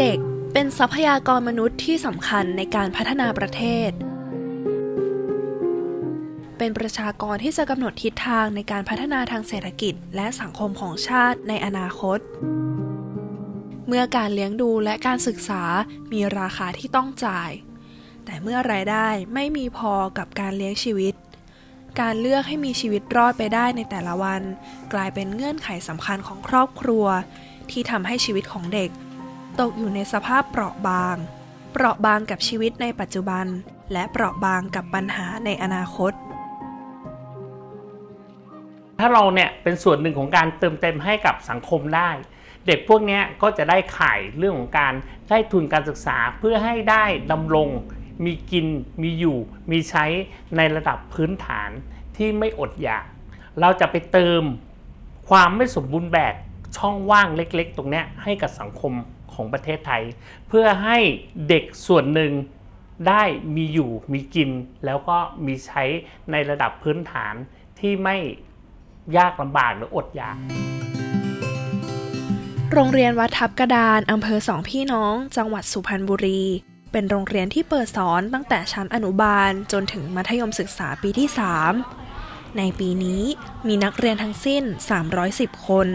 เด็กเป็นทรัพยากรมนุษย์ที่สำคัญในการพัฒนาประเทศ เป็นประชากรที่จะกำหนดทิศทางในการพัฒนาทางเศรษฐกิจและสังคมของชาติในอนาคต เมื่อการเลี้ยงดูและการศึกษามีราคาที่ต้องจ่าย แต่เมื่อรายได้ไม่มีพอกับการเลี้ยงชีวิต การเลือกให้มีชีวิตรอดไปได้ในแต่ละวัน กลายเป็นเงื่อนไขสำคัญของครอบครัว ที่ทำให้ชีวิตของเด็ก ตกอยู่ในสภาพเปราะบาง เปราะบางกับชีวิตในปัจจุบัน และเปราะบางกับปัญหาในอนาคต ถ้าเราเนี่ยเป็นส่วนหนึ่งของการเติมเต็มให้กับสังคมได้ เด็กพวกเนี้ยก็จะได้ข่ายเรื่องของการได้ทุนการศึกษาเพื่อให้ได้ดำรงมีกิน มีอยู่ มีใช้ในระดับพื้นฐานที่ไม่อดอยาก เราจะไปเติมความไม่สมบูรณ์แบบ ช่องว่างเล็กๆ ตรงนี้ให้กับสังคมของประเทศไทย เพื่อให้เด็กส่วนหนึ่งได้มีอยู่มีกิน แล้วก็มีใช้ในระดับพื้นฐานที่ไม่ยากลำบากหรืออดอยากโรงเรียนวัดทับกระดานอำเภอสองพี่น้อง จังหวัดสุพรรณบุรี เป็นโรงเรียนที่เปิดสอนตั้งแต่ชั้นอนุบาลจนถึงมัธยมศึกษาปีที่ 3 ในปีนี้มีนักเรียนทั้งสิ้น 310 คน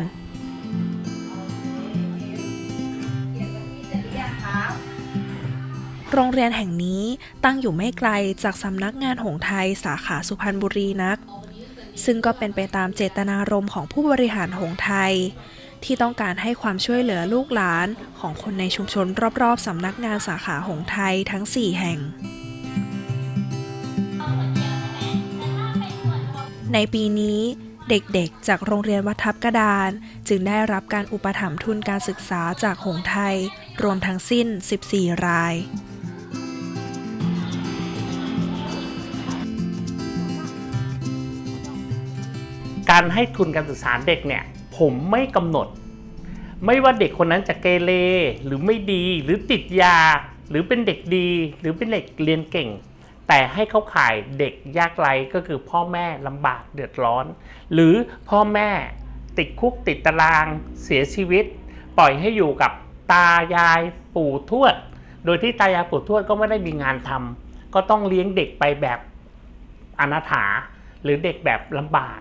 โรงเรียนแห่งนี้ตั้งอยู่ไม่ไกลจากสำนักงานหงส์ไทยสาขาสุพรรณบุรีนัก ซึ่งก็เป็นไปตามเจตนารมณ์ของผู้บริหารหงส์ไทย ที่ต้องการให้ความช่วยเหลือลูกหลานของคนในชุมชนรอบๆสำนักงานสาขาหงส์ไทยทั้ง 4 แห่งในปีนี้เด็กๆ จากโรงเรียนวัดทับกระดาน จึงได้รับการอุปถัมภ์ทุนการศึกษาจากหงส์ไทย รวมทั้งสิ้น 14 ราย การให้ทุนการศึกษาเด็กเนี่ยผมไม่กำหนด ไม่ว่าเด็กคนนั้นจะเกเรหรือไม่ดีหรือติดยา หรือเป็นเด็กดี หรือเป็นเด็กเรียนเก่ง แต่ให้เขาขายเด็กยากไร้ก็คือพ่อแม่ลำบากเดือดร้อน หรือพ่อแม่ติดคุกติดตารางเสียชีวิต ปล่อยให้อยู่กับตายายปู่ทวด โดยที่ตายายปู่ทวดก็ไม่ได้มีงานทำก็ต้องเลี้ยงเด็กไปแบบอนาถา หรือเด็กแบบลำบาก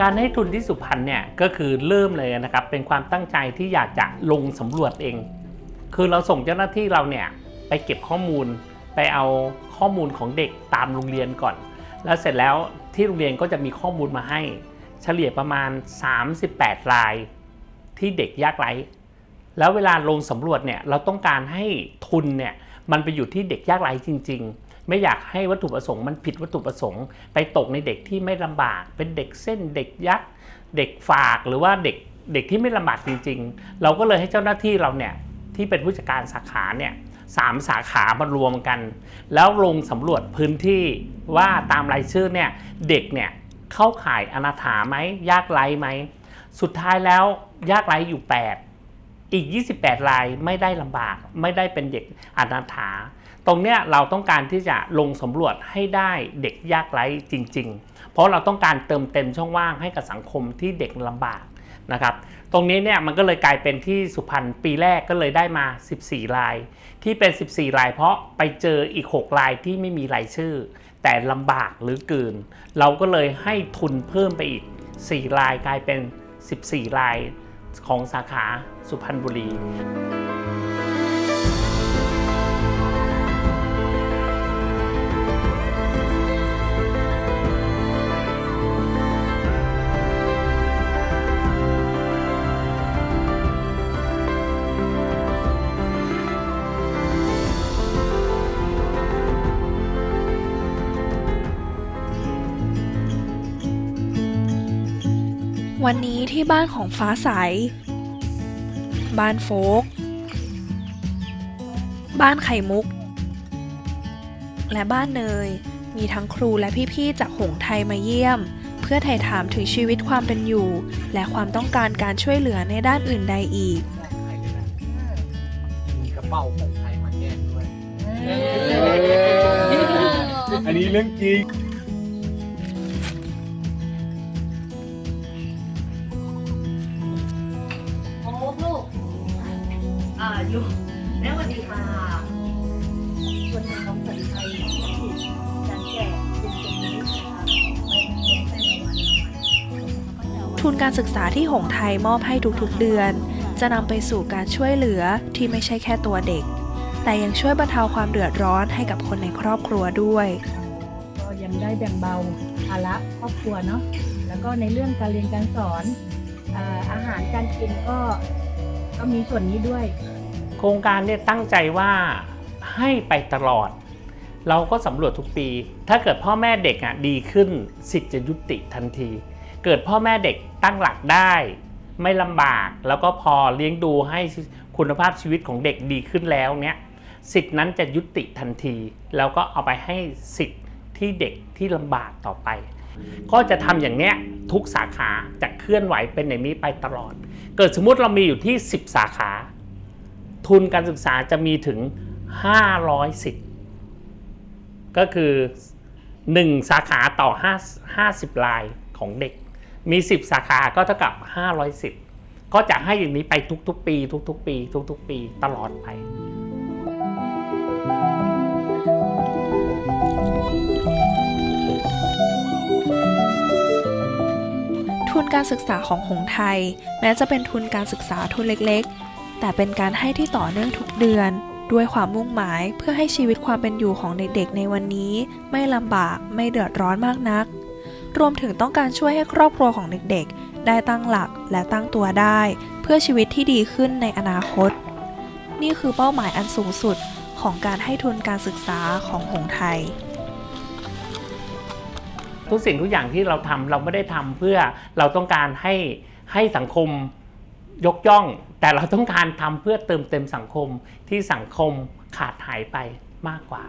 การให้ทุนที่สุพรรณเนี่ยก็คือเริ่มเลยนะครับเป็นความตั้งใจที่อยากจะลงสำรวจเอง คือเราส่งเจ้าหน้าที่เราเนี่ยไปเก็บข้อมูล ไปเอาข้อมูลของเด็กตามโรงเรียนก่อน แล้วเสร็จแล้วที่โรงเรียนก็จะมีข้อมูลมาให้ เฉลี่ยประมาณ 38 รายที่เด็กยากไร้ แล้วเวลาลงสำรวจเนี่ยเราต้องการให้ทุนเนี่ยมันไปอยู่ที่เด็กยากไร้จริง ๆ ไม่อยากให้วัตถุประสงค์มันผิดวัตถุประสงค์ ไปตกในเด็กที่ไม่ลำบาก เป็นเด็กเส้นเด็กยักษ์เด็กฝากหรือว่าเด็กเด็กที่ไม่ลำบากจริง ๆ เราก็เลยให้เจ้าหน้าที่เราเนี่ยที่เป็นผู้จัดการสาขาเนี่ย สามสาขามารวมกัน แล้วลงสำรวจพื้นที่ว่าตามรายชื่อเนี่ยเด็กเนี่ยเข้าข่ายอนาถาไหมยากไร้ไหม สุดท้ายแล้วยากไร้อยู่ 8 อีก 28 รายไม่ได้ลำบากไม่ได้เป็นเด็กอนาถา ตรงเนี้ยเราต้องการที่จะลงสำรวจให้ได้เด็กยากไร้จริง ๆ เพราะเราต้องการเติมเต็มช่องว่างให้กับสังคมที่เด็กลำบาก นะครับตรงนี้เนี่ยมันก็เลยกลายเป็นที่สุพรรณปีแรกก็เลยได้มา 14ราย ที่เป็น 14ราย เพราะไปเจออีก6รายที่ไม่มีรายชื่อ แต่ลำบากหรือเกิน เราก็เลยให้ทุนเพิ่มไปอีก4รายกลายเป็น 14รายของสาขาสุพรรณบุรี วันนี้ที่บ้านของฟ้าใส บ้านโฟก บ้านไข่มุก และบ้านเนย มีทั้งครูและพี่ๆจากหงส์ไทยมาเยี่ยม เพื่อไถ่ถามถึงชีวิตความเป็นอยู่ และความต้องการการช่วยเหลือในด้านอื่นใดอีก มีกระเป๋าของไทยมาแจกด้วย อันนี้เรื่องจริง อ่าอยู่แม่สวัสดีค่ะส่วนหนึ่งของสัญชัยที่จะแจกเป็นตรงนี้นะคะไปเรียนเป็นรางวัลรางวัลทุนการศึกษาที่หงไทยมอบให้ทุกๆเดือน จะนำไปสู่การช่วยเหลือที่ไม่ใช่แค่ตัวเด็ก แต่ยังช่วยบรรเทาความเดือดร้อนให้กับคนในครอบครัวด้วย ก็ยังได้แบ่งเบาภาระครอบครัวเนาะแล้วก็ในเรื่องการเรียนการสอนเอ่ออาหารการกินก็ก็มีส่วนนี้ด้วยโครงการเนี่ยตั้งใจว่าให้ไปตลอด เราก็สำรวจทุกปี ถ้าเกิดพ่อแม่เด็กอะดีขึ้นสิทธิ์จะยุติทันที เกิดพ่อแม่เด็กตั้งหลักได้ ไม่ลำบากแล้วก็พอเลี้ยงดูให้คุณภาพชีวิตของเด็กดีขึ้นแล้วเนี่ยสิทธินั้นจะยุติทันที แล้วก็เอาไปให้สิทธิ์ที่เด็กที่ลำบากต่อไป ก็จะทำอย่างเนี้ยทุกสาขาจะเคลื่อนไหวเป็นอย่างนี้ไปตลอด เกิดสมมติเรามีอยู่ที่ 10 สาขา ทุนการศึกษาจะมีถึง 500 สิทธิ์ ก็คือ 1 สาขาต่อ5 50รายของเด็ก มี 10 สาขาก็เท่ากับ 500 สิทธิ์ ก็จะให้อย่างนี้ไปทุกๆ ปี ทุกๆ ปี ทุกๆ ปีตลอดไปทุนการศึกษาของหงไทย แม้จะเป็นทุนการศึกษาทุนเล็ก แต่เป็นการให้ที่ต่อเนื่องทุกเดือน ด้วยความมุ่งหมายเพื่อให้ชีวิตความเป็นอยู่ของเด็กๆ ในวันนี้ ไม่ลำบากไม่เดือดร้อนมากนัก รวมถึงต้องการช่วยให้ครอบครัวของเด็กๆ ได้ตั้งหลักและตั้งตัวได้ เพื่อชีวิตที่ดีขึ้นในอนาคต นี่คือเป้าหมายอันสูงสุดของการให้ทุนการศึกษาของหงไทยทุกสิ่งทุกอย่างที่เราทำเราไม่ได้ทำเพื่อเราต้องการให้ให้สังคม ยกย่อง แต่เราต้องการทำเพื่อเติมเต็มสังคมที่สังคมขาดหายไปมากกว่า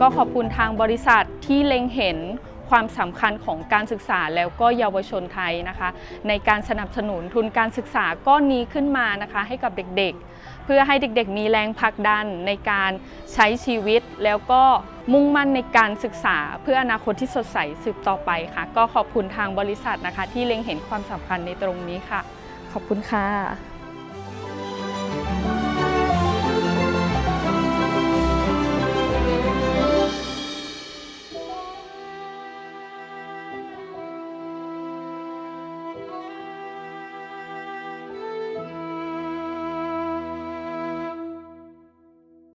ก็ขอบคุณทางบริษัทที่เล็งเห็น ความสำคัญของการศึกษาแล้วก็เยาวชนไทยนะคะ ในการสนับสนุนทุนการศึกษาก้อนนี้ขึ้นมานะคะ ให้กับเด็กๆ เพื่อให้เด็กๆ มีแรงผลักดันในการใช้ชีวิต แล้วก็มุ่งมั่นในการศึกษา เพื่ออนาคตที่สดใสสืบต่อไปค่ะ ก็ขอบคุณทางบริษัทนะคะ ที่เล็งเห็นความสำคัญในตรงนี้ค่ะ ขอบคุณค่ะ